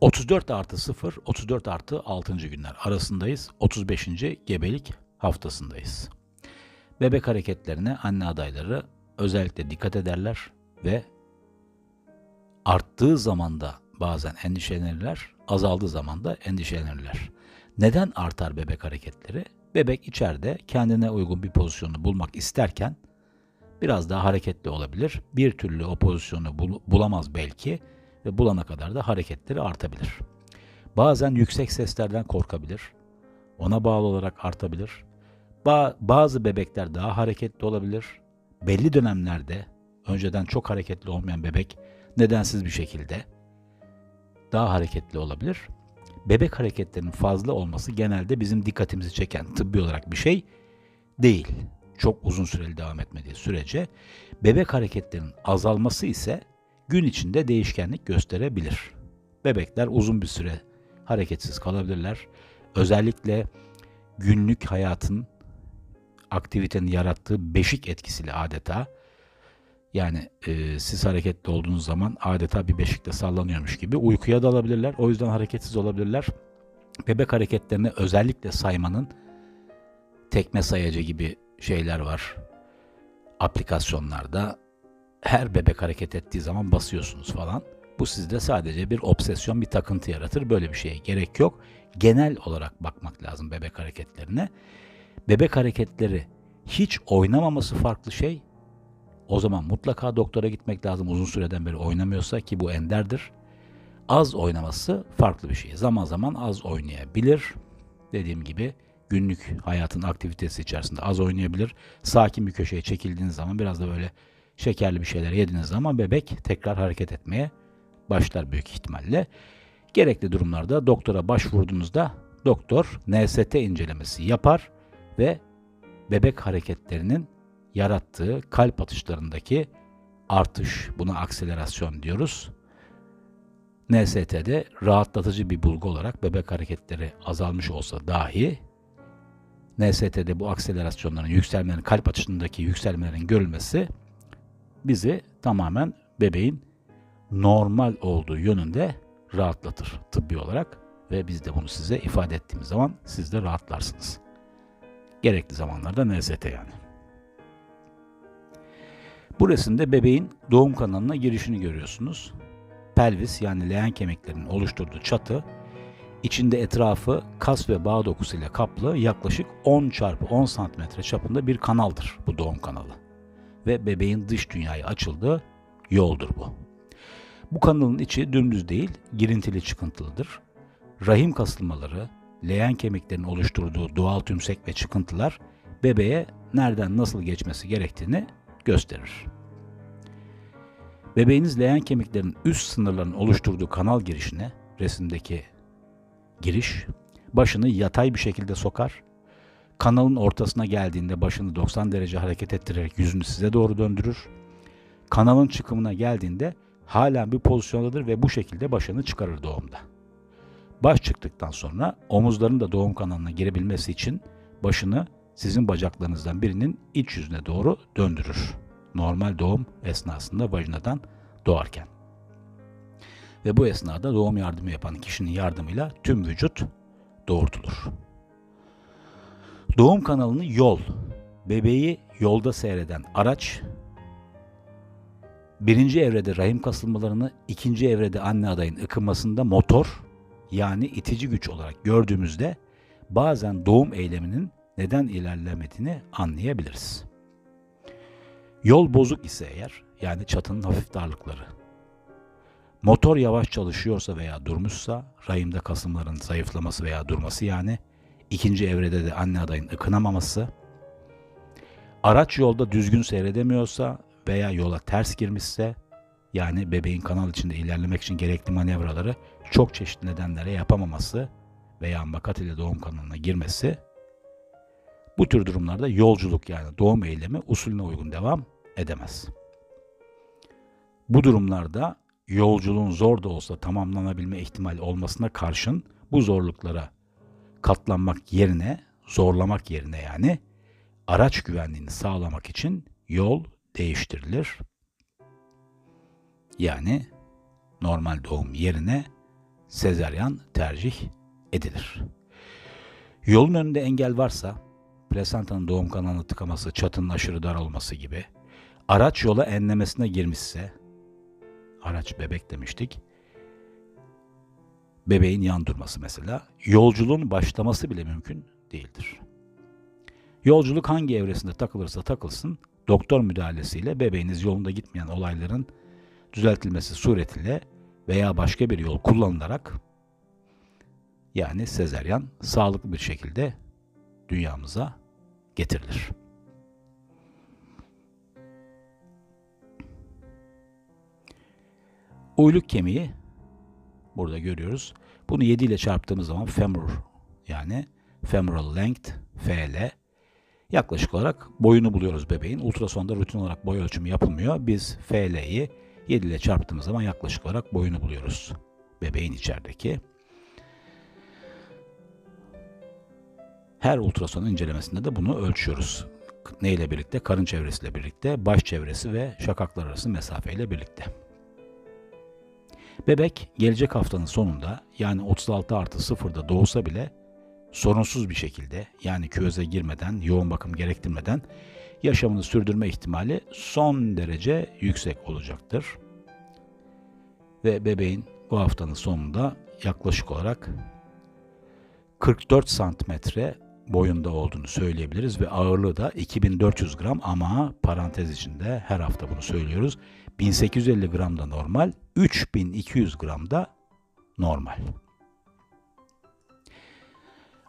34 artı 0, 34 artı 6. günler arasındayız. 35. gebelik haftasındayız. Bebek hareketlerine anne adayları özellikle dikkat ederler ve arttığı zamanda bazen endişelenirler, azaldığı zaman da endişelenirler. Neden artar bebek hareketleri? Bebek içeride kendine uygun bir pozisyonu bulmak isterken biraz daha hareketli olabilir. Bir türlü o pozisyonu bul- bulamaz belki ve bulana kadar da hareketleri artabilir. Bazen yüksek seslerden korkabilir. Ona bağlı olarak artabilir. Ba- bazı bebekler daha hareketli olabilir. Belli dönemlerde önceden çok hareketli olmayan bebek nedensiz bir şekilde daha hareketli olabilir. Bebek hareketlerinin fazla olması genelde bizim dikkatimizi çeken tıbbi olarak bir şey değil. Çok uzun süreli devam etmediği sürece bebek hareketlerinin azalması ise gün içinde değişkenlik gösterebilir. Bebekler uzun bir süre hareketsiz kalabilirler. Özellikle günlük hayatın aktivitenin yarattığı beşik etkisiyle adeta yani e, siz hareketli olduğunuz zaman adeta bir beşikte sallanıyormuş gibi uykuya dalabilirler. O yüzden hareketsiz olabilirler. Bebek hareketlerini özellikle saymanın tekme sayacı gibi şeyler var. Aplikasyonlarda her bebek hareket ettiği zaman basıyorsunuz falan. Bu sizde sadece bir obsesyon, bir takıntı yaratır. Böyle bir şeye gerek yok. Genel olarak bakmak lazım bebek hareketlerine. Bebek hareketleri hiç oynamaması farklı şey. O zaman mutlaka doktora gitmek lazım uzun süreden beri oynamıyorsa ki bu enderdir. Az oynaması farklı bir şey. Zaman zaman az oynayabilir. Dediğim gibi günlük hayatın aktivitesi içerisinde az oynayabilir. Sakin bir köşeye çekildiğiniz zaman biraz da böyle şekerli bir şeyler yediğiniz zaman bebek tekrar hareket etmeye başlar büyük ihtimalle. Gerekli durumlarda doktora başvurduğunuzda doktor NST incelemesi yapar ve bebek hareketlerinin yarattığı kalp atışlarındaki artış, buna akselerasyon diyoruz. NST'de rahatlatıcı bir bulgu olarak bebek hareketleri azalmış olsa dahi NST'de bu akselerasyonların, yükselmelerin, kalp atışındaki yükselmelerin görülmesi bizi tamamen bebeğin normal olduğu yönünde rahatlatır tıbbi olarak ve biz de bunu size ifade ettiğimiz zaman siz de rahatlarsınız. Gerekli zamanlarda NST yani. Bu resimde bebeğin doğum kanalına girişini görüyorsunuz. Pelvis yani leğen kemiklerinin oluşturduğu çatı içinde etrafı kas ve bağ dokusuyla kaplı yaklaşık 10 çarpı 10 santimetre çapında bir kanaldır bu doğum kanalı. Ve bebeğin dış dünyaya açıldığı yoldur bu. Bu kanalın içi dümdüz değil, girintili çıkıntılıdır. Rahim kasılmaları, leğen kemiklerinin oluşturduğu doğal tümsek ve çıkıntılar bebeğe nereden nasıl geçmesi gerektiğini gösterir. Bebeğiniz leğen kemiklerinin üst sınırlarının oluşturduğu kanal girişine, resimdeki giriş, başını yatay bir şekilde sokar. Kanalın ortasına geldiğinde başını 90 derece hareket ettirerek yüzünü size doğru döndürür. Kanalın çıkımına geldiğinde hala bir pozisyondadır ve bu şekilde başını çıkarır doğumda. Baş çıktıktan sonra omuzların da doğum kanalına girebilmesi için başını sizin bacaklarınızdan birinin iç yüzüne doğru döndürür. Normal doğum esnasında vajinadan doğarken. Ve bu esnada doğum yardımı yapan kişinin yardımıyla tüm vücut doğurtulur. Doğum kanalını yol, bebeği yolda seyreden araç, birinci evrede rahim kasılmalarını, ikinci evrede anne adayın ıkınmasında motor, yani itici güç olarak gördüğümüzde bazen doğum eyleminin neden ilerlemediğini anlayabiliriz. Yol bozuk ise eğer, yani çatının hafif darlıkları, motor yavaş çalışıyorsa veya durmuşsa, rahimde kasımların zayıflaması veya durması yani, ikinci evrede de anne adayın ıkınamaması, araç yolda düzgün seyredemiyorsa veya yola ters girmişse, yani bebeğin kanal içinde ilerlemek için gerekli manevraları çok çeşitli nedenlere yapamaması veya makat ile doğum kanalına girmesi bu tür durumlarda yolculuk yani doğum eylemi usulüne uygun devam edemez. Bu durumlarda yolculuğun zor da olsa tamamlanabilme ihtimali olmasına karşın bu zorluklara katlanmak yerine, zorlamak yerine yani araç güvenliğini sağlamak için yol değiştirilir. Yani normal doğum yerine sezeryan tercih edilir. Yolun önünde engel varsa, plasentanın doğum kanalını tıkaması, çatının aşırı dar olması gibi, araç yola enlemesine girmişse, araç bebek demiştik, bebeğin yan durması mesela, yolculuğun başlaması bile mümkün değildir. Yolculuk hangi evresinde takılırsa takılsın, doktor müdahalesiyle bebeğiniz yolunda gitmeyen olayların düzeltilmesi suretiyle veya başka bir yol kullanılarak yani sezeryan sağlıklı bir şekilde dünyamıza getirilir. Uyluk kemiği burada görüyoruz. Bunu 7 ile çarptığımız zaman femur yani femoral length FL yaklaşık olarak boyunu buluyoruz bebeğin. Ultrasonda rutin olarak boy ölçümü yapılmıyor. Biz FL'yi 7 ile çarptığımız zaman yaklaşık olarak boyunu buluyoruz bebeğin içerideki. Her ultrason incelemesinde de bunu ölçüyoruz. Ne ile birlikte? Karın çevresiyle birlikte, baş çevresi ve şakaklar arası mesafeyle birlikte. Bebek gelecek haftanın sonunda yani 36 artı 0'da doğsa bile sorunsuz bir şekilde yani küveze girmeden, yoğun bakım gerektirmeden yaşamını sürdürme ihtimali son derece yüksek olacaktır. Ve bebeğin bu haftanın sonunda yaklaşık olarak 44 santimetre boyunda olduğunu söyleyebiliriz ve ağırlığı da 2400 gram ama parantez içinde her hafta bunu söylüyoruz. 1850 gram da normal, 3200 gram da normal.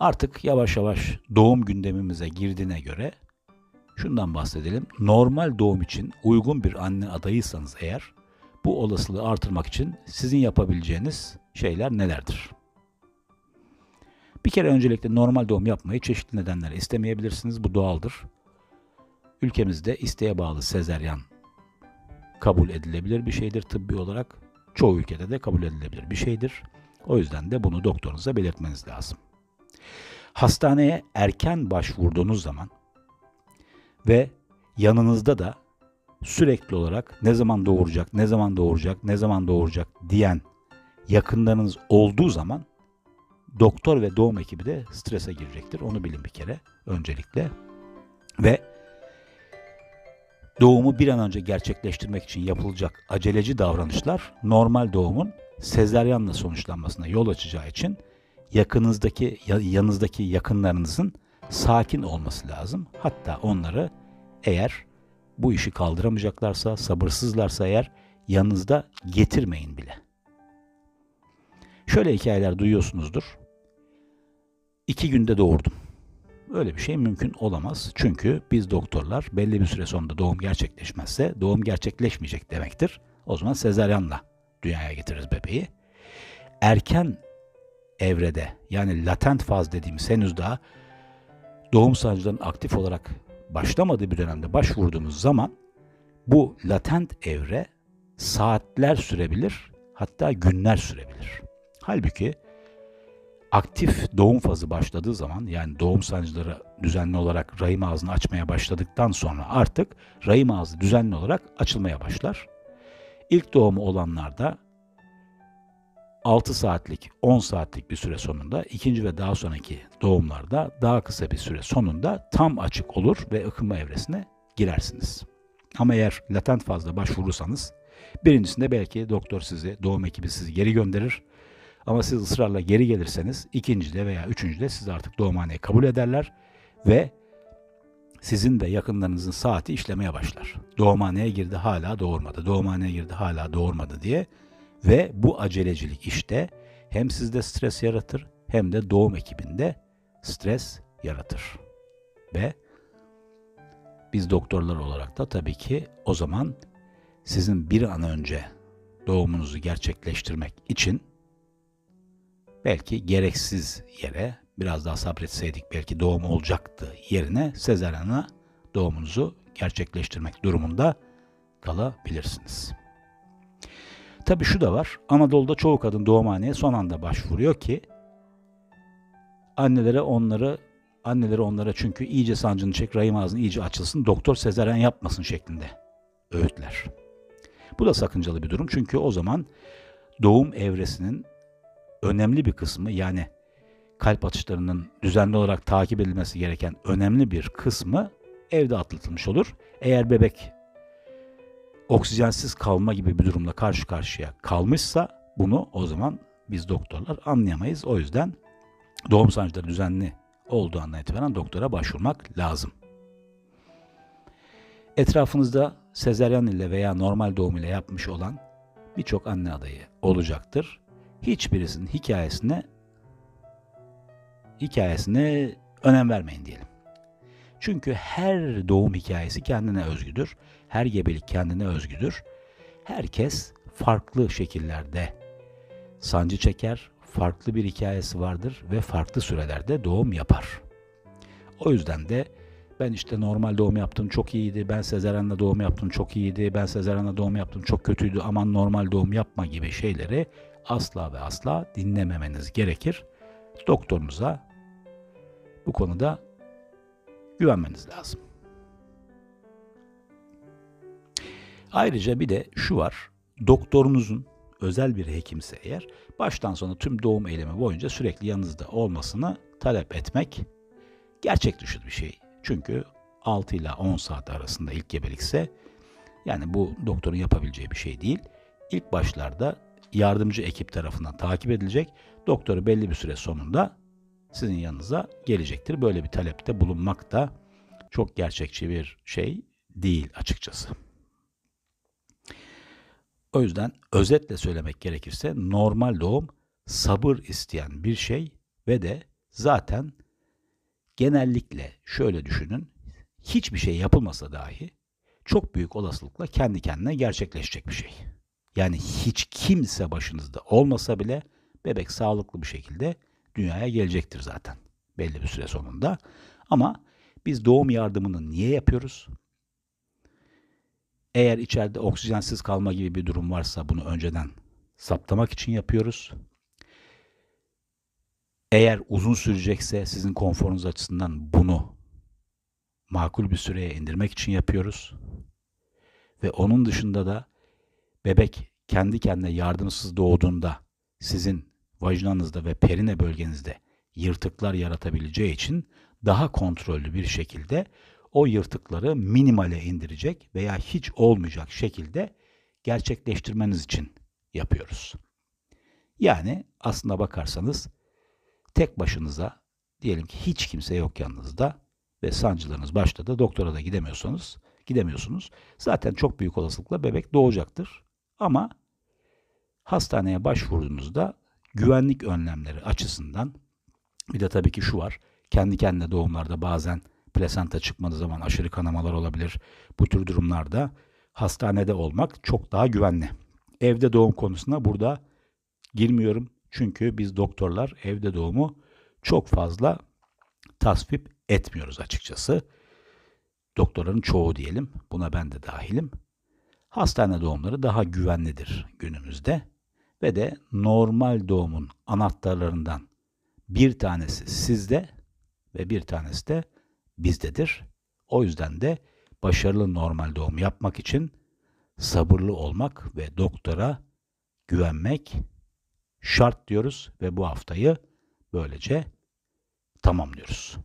Artık yavaş yavaş doğum gündemimize girdiğine göre şundan bahsedelim. Normal doğum için uygun bir anne adayıysanız eğer bu olasılığı artırmak için sizin yapabileceğiniz şeyler nelerdir? Bir kere öncelikle normal doğum yapmayı çeşitli nedenlerle istemeyebilirsiniz. Bu doğaldır. Ülkemizde isteğe bağlı sezeryan kabul edilebilir bir şeydir tıbbi olarak. Çoğu ülkede de kabul edilebilir bir şeydir. O yüzden de bunu doktorunuza belirtmeniz lazım. Hastaneye erken başvurduğunuz zaman ve yanınızda da sürekli olarak ne zaman doğuracak, ne zaman doğuracak, ne zaman doğuracak diyen yakınlarınız olduğu zaman doktor ve doğum ekibi de strese girecektir. Onu bilin bir kere öncelikle. Ve doğumu bir an önce gerçekleştirmek için yapılacak aceleci davranışlar normal doğumun sezaryenle sonuçlanmasına yol açacağı için yakınızdaki yanınızdaki yakınlarınızın sakin olması lazım. Hatta onları eğer bu işi kaldıramayacaklarsa, sabırsızlarsa eğer yanınızda getirmeyin bile. Şöyle hikayeler duyuyorsunuzdur. İki günde doğurdum. Öyle bir şey mümkün olamaz. Çünkü biz doktorlar belli bir süre sonunda doğum gerçekleşmezse doğum gerçekleşmeyecek demektir. O zaman sezaryenle dünyaya getiririz bebeği. Erken evrede yani latent faz dediğimiz henüz daha doğum sancılarının aktif olarak başlamadığı bir dönemde başvurduğumuz zaman bu latent evre saatler sürebilir hatta günler sürebilir. Halbuki aktif doğum fazı başladığı zaman yani doğum sancıları düzenli olarak rahim ağzını açmaya başladıktan sonra artık rahim ağzı düzenli olarak açılmaya başlar. İlk doğumu olanlarda 6 saatlik, 10 saatlik bir süre sonunda, ikinci ve daha sonraki doğumlarda daha kısa bir süre sonunda tam açık olur ve ıkınma evresine girersiniz. Ama eğer latent fazla başvurursanız birincisinde belki doktor sizi, doğum ekibi sizi geri gönderir. Ama siz ısrarla geri gelirseniz ikincide veya üçüncüde sizi artık doğumhaneye kabul ederler ve sizin de yakınlarınızın saati işlemeye başlar. Doğumhaneye girdi hala doğurmadı, doğumhaneye girdi hala doğurmadı diye ve bu acelecilik işte hem sizde stres yaratır hem de doğum ekibinde stres yaratır. Ve biz doktorlar olarak da tabii ki o zaman sizin bir an önce doğumunuzu gerçekleştirmek için belki gereksiz yere biraz daha sabretseydik belki doğum olacaktı yerine sezaryana doğumunuzu gerçekleştirmek durumunda kalabilirsiniz. Tabii şu da var. Anadolu'da çoğu kadın doğumhaneye son anda başvuruyor ki annelere onları anneleri onlara çünkü iyice sancını çek, rahim ağzını iyice açılsın, doktor sezaryen yapmasın şeklinde öğütler. Bu da sakıncalı bir durum çünkü o zaman doğum evresinin önemli bir kısmı yani kalp atışlarının düzenli olarak takip edilmesi gereken önemli bir kısmı evde atlatılmış olur. Eğer bebek oksijensiz kalma gibi bir durumla karşı karşıya kalmışsa bunu o zaman biz doktorlar anlayamayız. O yüzden doğum sancıları düzenli olduğu andan itibaren doktora başvurmak lazım. Etrafınızda sezeryan ile veya normal doğum ile yapmış olan birçok anne adayı olacaktır. Hiçbirisinin hikayesine hikayesine önem vermeyin diyelim. Çünkü her doğum hikayesi kendine özgüdür. Her gebelik kendine özgüdür. Herkes farklı şekillerde sancı çeker, farklı bir hikayesi vardır ve farklı sürelerde doğum yapar. O yüzden de ben işte normal doğum yaptım çok iyiydi, ben sezaryenle doğum yaptım çok iyiydi, ben sezaryenle doğum yaptım çok kötüydü, aman normal doğum yapma gibi şeyleri asla ve asla dinlememeniz gerekir. Doktorunuza bu konuda güvenmeniz lazım. Ayrıca bir de şu var. Doktorunuzun özel bir hekimse eğer baştan sona tüm doğum eylemi boyunca sürekli yanınızda olmasını talep etmek gerçek dışı bir şey. Çünkü 6 ile 10 saat arasında ilk gebelikse yani bu doktorun yapabileceği bir şey değil. İlk başlarda yardımcı ekip tarafından takip edilecek. Doktoru belli bir süre sonunda sizin yanınıza gelecektir. Böyle bir talepte bulunmak da çok gerçekçi bir şey değil açıkçası. O yüzden özetle söylemek gerekirse normal doğum sabır isteyen bir şey ve de zaten genellikle şöyle düşünün hiçbir şey yapılmasa dahi çok büyük olasılıkla kendi kendine gerçekleşecek bir şey. Yani hiç kimse başınızda olmasa bile bebek sağlıklı bir şekilde dünyaya gelecektir zaten belli bir süre sonunda. Ama biz doğum yardımını niye yapıyoruz? Eğer içeride oksijensiz kalma gibi bir durum varsa bunu önceden saptamak için yapıyoruz. Eğer uzun sürecekse sizin konforunuz açısından bunu makul bir süreye indirmek için yapıyoruz. Ve onun dışında da bebek kendi kendine yardımsız doğduğunda sizin vajinanızda ve perine bölgenizde yırtıklar yaratabileceği için daha kontrollü bir şekilde o yırtıkları minimale indirecek veya hiç olmayacak şekilde gerçekleştirmeniz için yapıyoruz. Yani aslında bakarsanız tek başınıza diyelim ki hiç kimse yok yanınızda ve sancılarınız başladı. Doktora da gidemiyorsanız, gidemiyorsunuz. Zaten çok büyük olasılıkla bebek doğacaktır. Ama hastaneye başvurduğunuzda güvenlik önlemleri açısından bir de tabii ki şu var. Kendi kendine doğumlarda bazen plasenta çıkmadığı zaman aşırı kanamalar olabilir. Bu tür durumlarda hastanede olmak çok daha güvenli. Evde doğum konusuna burada girmiyorum. Çünkü biz doktorlar evde doğumu çok fazla tasvip etmiyoruz açıkçası. Doktorların çoğu diyelim. Buna ben de dahilim. Hastane doğumları daha güvenlidir günümüzde ve de normal doğumun anahtarlarından bir tanesi sizde ve bir tanesi de bizdedir. O yüzden de başarılı normal doğum yapmak için sabırlı olmak ve doktora güvenmek şart diyoruz ve bu haftayı böylece tamamlıyoruz.